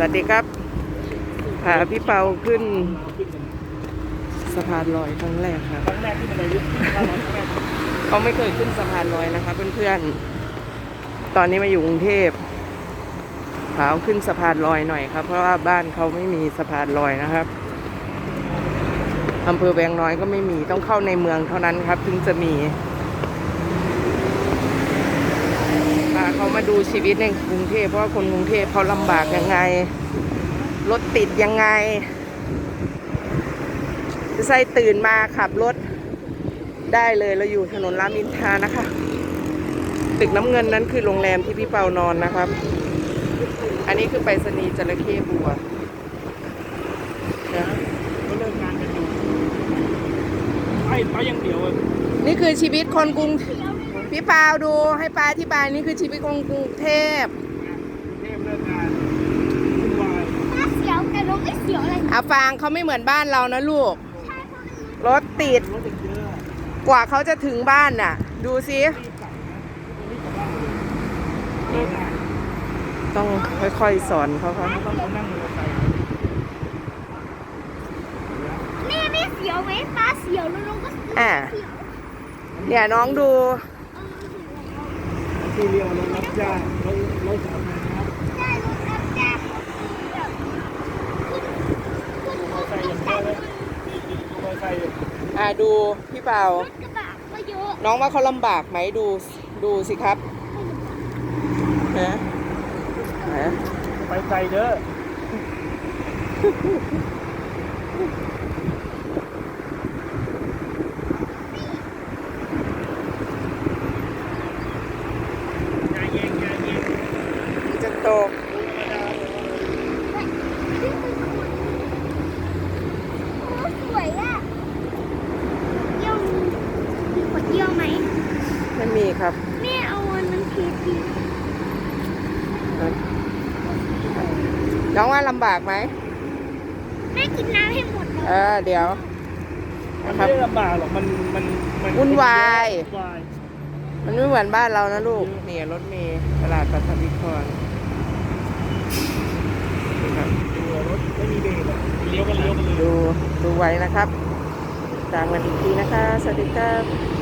สวัสดีครับพาพี่เปาขึ้น สะพานลอยครั้งแรกครับครั้งแรกที่มันอายุเขาไม่เคยขึ้นสะพานลอยนะคะเพื่อนๆ ตอนนี้มาอยู่กรุงเทพพาเอาขึ้นสะพานลอยหน่อยครับ เพราะว่าบ้านเขาไม่มีสะพานลอยนะครับอำเภอแวงน้อยก็ไม่มีต้องเข้าในเมืองเท่านั้นครับ ถึงจะมีพาเขา มาดูชีวิตในกรุงเทพเพราะว่าคนกรุงเทพเขาลำบากยังไง รถติดยังไงจะใส่ตื่นมาขับรถได้เลยเราอยู่ถนนรามอินทรานะคะ ตึกน้ำเงินนั้นคือโรงแรมที่พี่เปานอนนะครับ อันนี้คือไปรษณีย์จระเข้บัวนะก็เลิกงานกันอยู่ไปไปอย่างเดียวอะนี่คือชีวิตคนกรุง พี่เปาดูให้ปาอธิบายนี่คือชีวิตคนกรุงเทพเทพเลิกงานวุ่นวายถ้าเสียวแต่รถไม่เสียวอะไรอาฟางเขาไม่เหมือนบ้านเรานะลูก รถติด รถติดเยอะกว่าเขาจะถึงบ้านน่ะ ดูสิรีบกลับนะรีบกลับบ้านเลิกงานต้องค่อยๆสอนเขาครับต้องนั่งมอเตอร์ไซค์แม่ไม่เสียวไหมป้าเสียวแล้วน้องก็เสียว อ่า เนี่ยน้องดู ที่เรียวรถรับจ้างรถรถสาธารณะได้รถรับจ้างแบบมอเตอร์ไซค์อย่างเดียวเลยมอเตอร์ไซค์อ่าดูพี่เปา กระบะก็เยอะน้องว่าเขาลำบากไหมดูดูสิครับนะนะ ไปไกลเด้อ ยาเย็นยาเย็น จะ ตกโอ้สวยอะเยี่ยวมีมีขวดเยี่ยวไหมไม่มีครับแม่เอาอันนั้นเททีน้องว่าลำบากไหม แม่กินน้ำให้หมดเลยเออ เดี๋ยว มันครัไม่บได้ลำบากหรอก มัน มัน มันวุ่นวาย วุ่นวาย มันไม่เหมือนบ้านเรานะลูกเนี่ยรถเมล์ตลาดปัทวิครนี่ครับ ดูรถไม่มีเบรกอะเลี้ยวก็เลี้ยวกันเลย ดูดูไว้นะครับตามกันอีกทีนะคะ สวัสดีครับ